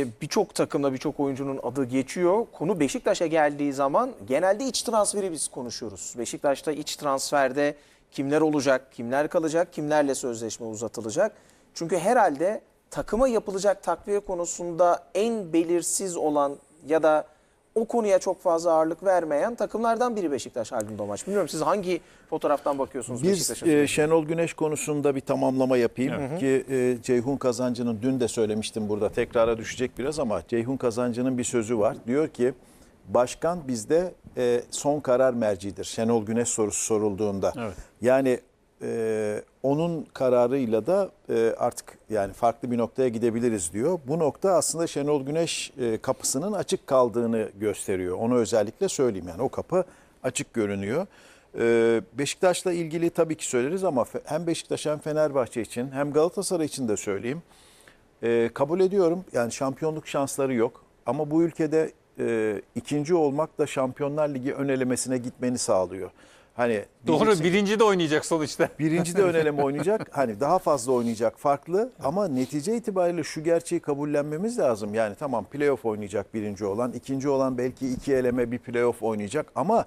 E, Birçok takımda birçok oyuncunun adı geçiyor. Konu Beşiktaş'a geldiği zaman genelde iç transferi biz konuşuyoruz. Beşiktaş'ta iç transferde kimler olacak, kimler kalacak, kimlerle sözleşme uzatılacak. Çünkü herhalde takıma yapılacak takviye konusunda en belirsiz olan ya da o konuya çok fazla ağırlık vermeyen takımlardan biri Beşiktaş Haldun Domaç. Bilmiyorum siz hangi fotoğraftan bakıyorsunuz Biz Beşiktaş'a? e, Şenol Güneş konusunda bir tamamlama yapayım ki e, Ceyhun Kazancı'nın dün de söylemiştim burada tekrara düşecek biraz ama Ceyhun Kazancı'nın bir sözü var. Diyor ki başkan bizde e, son karar mercidir. Şenol Güneş sorusu sorulduğunda. Evet. Yani e, onun kararıyla da e, artık yani farklı bir noktaya gidebiliriz diyor. Bu nokta aslında Şenol Güneş e, kapısının açık kaldığını gösteriyor. Onu özellikle söyleyeyim yani o kapı açık görünüyor. Ee, Beşiktaş'la ilgili tabii ki söyleriz ama hem Beşiktaş hem Fenerbahçe için hem Galatasaray için de söyleyeyim. Ee, kabul ediyorum yani şampiyonluk şansları yok ama bu ülkede e, ikinci olmak da Şampiyonlar Ligi ön elemesine gitmeni sağlıyor. Hani Doğru diyeceksin- birinci de oynayacak sonuçta. Birinci de ön eleme oynayacak. Hani daha fazla oynayacak farklı ama netice itibariyle şu gerçeği kabullenmemiz lazım. Yani tamam playoff oynayacak birinci olan, ikinci olan belki iki eleme bir playoff oynayacak ama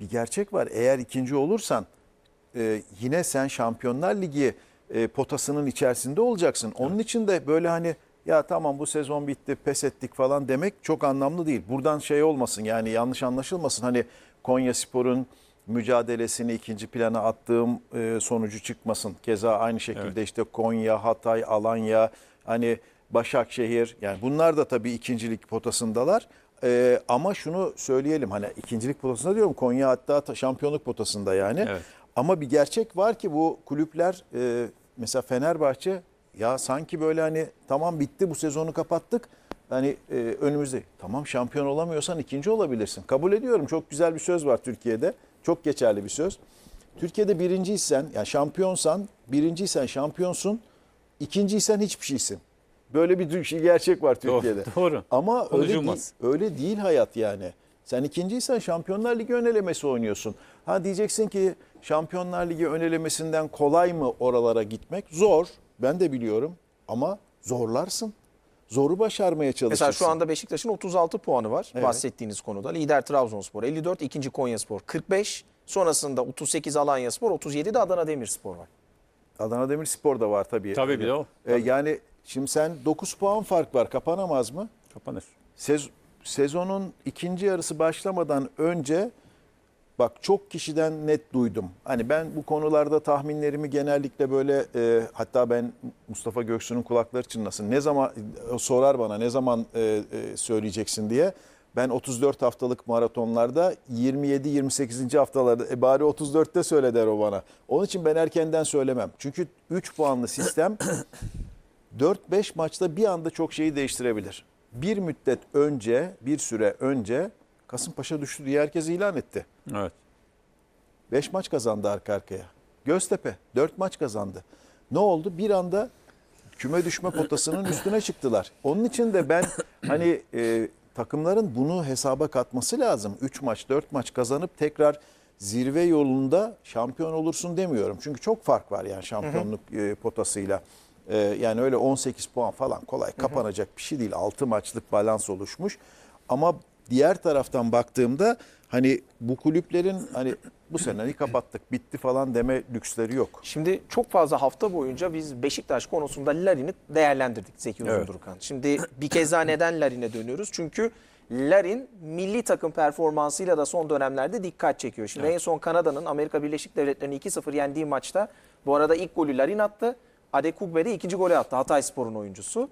bir gerçek var. Eğer ikinci olursan e, yine sen Şampiyonlar Ligi e, potasının içerisinde olacaksın. Onun için de böyle hani ya tamam bu sezon bitti pes ettik falan demek çok anlamlı değil. Buradan şey olmasın yani yanlış anlaşılmasın. Hani Konya Spor'un mücadelesini ikinci plana attığım e, sonucu çıkmasın. Keza aynı şekilde Evet. işte Konya, Hatay, Alanya, hani Başakşehir yani bunlar da tabii ikincilik potasındalar. E, ama şunu söyleyelim hani ikincilik potasında diyorum Konya hatta ta- şampiyonluk potasında yani. Evet. Ama bir gerçek var ki bu kulüpler e, mesela Fenerbahçe ya sanki böyle hani tamam bitti bu sezonu kapattık. Hani e, önümüzde tamam şampiyon olamıyorsan ikinci olabilirsin. Kabul ediyorum çok güzel bir söz var Türkiye'de. Çok geçerli bir söz. Türkiye'de birinciysen yani şampiyonsan birinciysen şampiyonsun. ikinciysen hiçbir şeysin. Böyle bir şey gerçek var Doğru, Türkiye'de. doğru. Ama öyle değil, öyle değil hayat yani. Sen ikinciysen Şampiyonlar Ligi ön elemesi oynuyorsun. Ha diyeceksin ki Şampiyonlar Ligi ön elemesinden kolay mı oralara gitmek? Zor. Ben de biliyorum ama zorlarsın. Zoru başarmaya çalışırsın. Mesela şu anda Beşiktaş'ın 36 puanı var Evet. bahsettiğiniz konuda. Lider Trabzonspor 54, ikinci Konyaspor 45. Sonrasında 38 Alanyaspor, 37 de Adana Demirspor var. Adana Demirspor da var tabii. Tabii bir de o. E, yani şimdi sen 9 puan fark var. Kapanamaz mı? Kapanır. Sez- sezonun ikinci yarısı başlamadan önce bak çok kişiden net duydum. Hani ben bu konularda tahminlerimi genellikle böyle e, hatta ben Mustafa Göksu'nun kulakları çınlasın. Ne zaman sorar bana ne zaman e, e, söyleyeceksin diye. Ben 34 haftalık maratonlarda 27-28. haftalarda e bari 34'te söyle der o bana. Onun için ben erkenden söylemem. Çünkü 3 puanlı sistem 4-5 maçta bir anda çok şeyi değiştirebilir. Bir müddet önce, bir süre önce Kasımpaşa düştü diye herkes ilan etti. Evet. 5 maç kazandı arka arkaya. Göztepe 4 maç kazandı. Ne oldu? Bir anda küme düşme potasının üstüne çıktılar. Onun için de ben hani e, takımların bunu hesaba katması lazım. 3 maç 4 maç kazanıp tekrar zirve yolunda şampiyon olursun demiyorum. Çünkü çok fark var yani şampiyonluk e, potasıyla. E, yani öyle 18 puan falan kolay kapanacak bir şey değil. 6 maçlık balans oluşmuş. Ama diğer taraftan baktığımda hani bu kulüplerin hani bu seneyi kapattık bitti falan deme lüksleri yok. Şimdi çok fazla hafta boyunca biz Beşiktaş konusunda Larin'i değerlendirdik Zeki Evet. Uzundurkan. Şimdi bir kez daha neden Larin'e dönüyoruz? Çünkü Larin milli takım performansıyla da son dönemlerde dikkat çekiyor. Şimdi en son Kanada'nın Amerika Birleşik Devletleri'ni 2-0 yendiği maçta bu arada ilk golü Larin attı. Adekugbe de ikinci golü attı. Hatay Spor'un oyuncusu.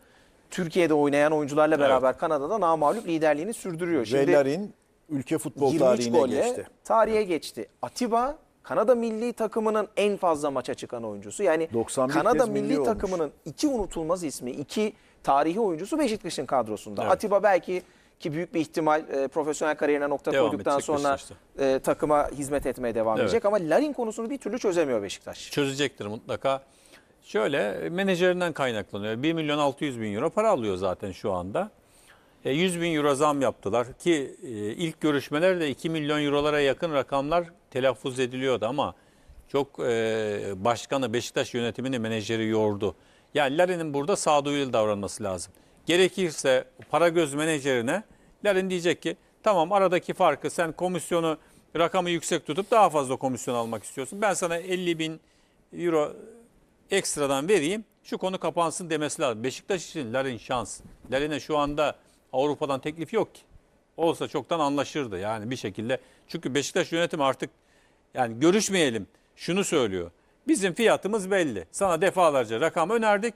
Türkiye'de oynayan oyuncularla beraber Kanada'da namağlup liderliğini sürdürüyor. Larin ülke futbol 23 tarihine golle geçti. tarihe geçti. Atiba Kanada milli takımının en fazla maça çıkan oyuncusu. Yani 91 Kanada milli, milli olmuş. takımının iki unutulmaz ismi, iki tarihi oyuncusu Beşiktaş'ın kadrosunda. Evet. Atiba belki ki büyük bir ihtimal e, profesyonel kariyerine nokta Devam koyduktan sonra Beşiktaş'ta. e, takıma hizmet etmeye devam Evet. edecek. Ama Larin konusunu bir türlü çözemiyor Beşiktaş. Çözecektir mutlaka. Şöyle menajerinden kaynaklanıyor. 1 milyon 600 bin euro para alıyor zaten şu anda. E, 100 bin euro zam yaptılar ki e, ilk görüşmelerde 2 milyon eurolara yakın rakamlar telaffuz ediliyordu ama çok e, başkanı Beşiktaş yönetimini menajeri yordu. Yani Larin'in burada sağduyulu davranması lazım. Gerekirse para göz menajerine Larin diyecek ki tamam aradaki farkı sen komisyonu rakamı yüksek tutup daha fazla komisyon almak istiyorsun. Ben sana 50 bin euro ekstradan vereyim şu konu kapansın demesi lazım. Beşiktaş için Larin şans. Larin'e şu anda Avrupa'dan teklif yok ki. Olsa çoktan anlaşırdı yani bir şekilde. Çünkü Beşiktaş yönetimi artık yani görüşmeyelim şunu söylüyor. Bizim fiyatımız belli. Sana defalarca rakam önerdik.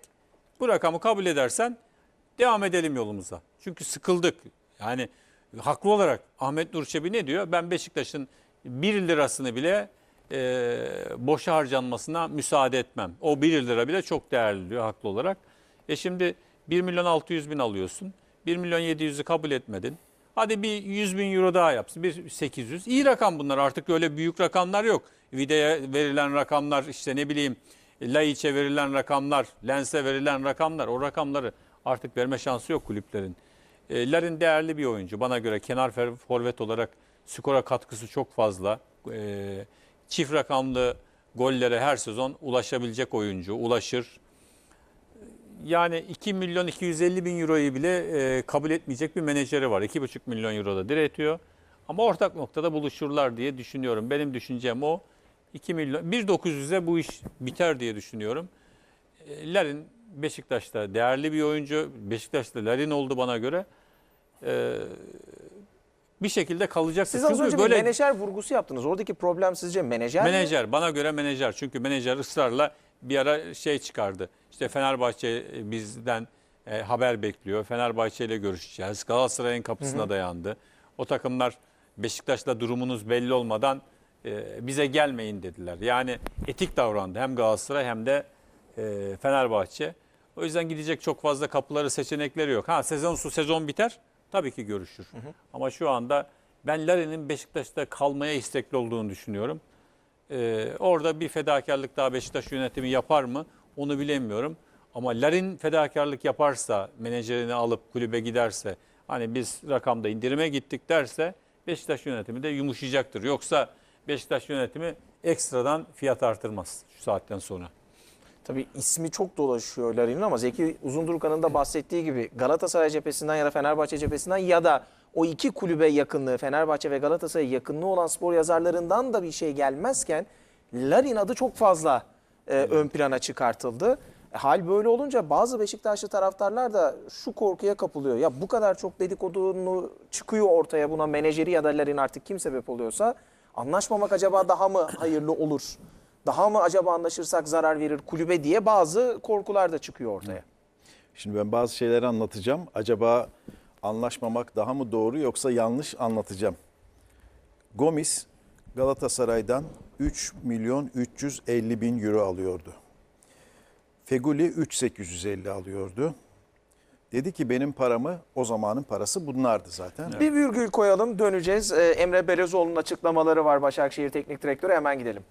Bu rakamı kabul edersen devam edelim yolumuza. Çünkü sıkıldık. Yani haklı olarak Ahmet Nur Çebi ne diyor? Ben Beşiktaş'ın 1 lirasını bile e, boşa harcanmasına müsaade etmem. O 1 lira bile çok değerli diyor haklı olarak. E şimdi 1 milyon 600 bin alıyorsun. 1 milyon 700'ü kabul etmedin. Hadi bir 100 bin euro daha yapsın. Bir 800. İyi rakam bunlar. Artık öyle büyük rakamlar yok. Vide'ye verilen rakamlar işte ne bileyim Laiç'e verilen rakamlar, Lens'e verilen rakamlar. O rakamları artık verme şansı yok kulüplerin. E, Larin değerli bir oyuncu. Bana göre kenar forvet olarak skora katkısı çok fazla. E, çift rakamlı gollere her sezon ulaşabilecek oyuncu. Ulaşır. Yani 2 milyon 250 bin euroyu bile e, kabul etmeyecek bir menajeri var. 2,5 milyon euro da diretiyor. Ama ortak noktada buluşurlar diye düşünüyorum. Benim düşüncem o. 2 milyon 1.900'e bu iş biter diye düşünüyorum. E, Larin Beşiktaş'ta değerli bir oyuncu. Beşiktaş'ta Larin oldu bana göre. E, bir şekilde kalacak. Siz az Çünkü önce böyle bir menajer vurgusu yaptınız. Oradaki problem sizce menajer mi? Menajer bana göre menajer. Çünkü menajer ısrarla bir ara şey çıkardı. İşte Fenerbahçe bizden e, haber bekliyor. Fenerbahçe ile görüşeceğiz. Galatasaray'ın kapısına dayandı. O takımlar Beşiktaş'la durumunuz belli olmadan e, bize gelmeyin dediler. Yani etik davrandı hem Galatasaray hem de e, Fenerbahçe. O yüzden gidecek çok fazla kapıları seçenekleri yok. Ha sezon su sezon biter tabii ki görüşür. Ama şu anda ben Larin'in Beşiktaş'ta kalmaya istekli olduğunu düşünüyorum. Ee, orada bir fedakarlık daha Beşiktaş yönetimi yapar mı onu bilemiyorum. Ama Larin fedakarlık yaparsa, menajerini alıp kulübe giderse, hani biz rakamda indirime gittik derse Beşiktaş yönetimi de yumuşayacaktır. Yoksa Beşiktaş yönetimi ekstradan fiyat artırmaz şu saatten sonra. Tabii ismi çok dolaşıyor Larin'in ama Zeki Uzundurkan'ın da bahsettiği gibi Galatasaray cephesinden ya da Fenerbahçe cephesinden ya da o iki kulübe yakınlığı Fenerbahçe ve Galatasaray yakınlığı olan spor yazarlarından da bir şey gelmezken Larin adı çok fazla e, ön plana çıkartıldı. E, hal böyle olunca bazı Beşiktaşlı taraftarlar da şu korkuya kapılıyor. Ya bu kadar çok dedikodunu çıkıyor ortaya buna menajeri ya da Larin artık kim sebep oluyorsa anlaşmamak acaba daha mı hayırlı olur? Daha mı acaba anlaşırsak zarar verir kulübe diye bazı korkular da çıkıyor ortaya. Şimdi ben bazı şeyleri anlatacağım. Acaba anlaşmamak daha mı doğru yoksa yanlış anlatacağım. Gomis Galatasaray'dan 3 milyon 350 bin euro alıyordu. Feguli 3850 alıyordu. Dedi ki benim paramı o zamanın parası bunlardı zaten. Bir virgül koyalım döneceğiz. Ee, Emre Belezoğlu'nun açıklamaları var Başakşehir Teknik Direktörü hemen gidelim.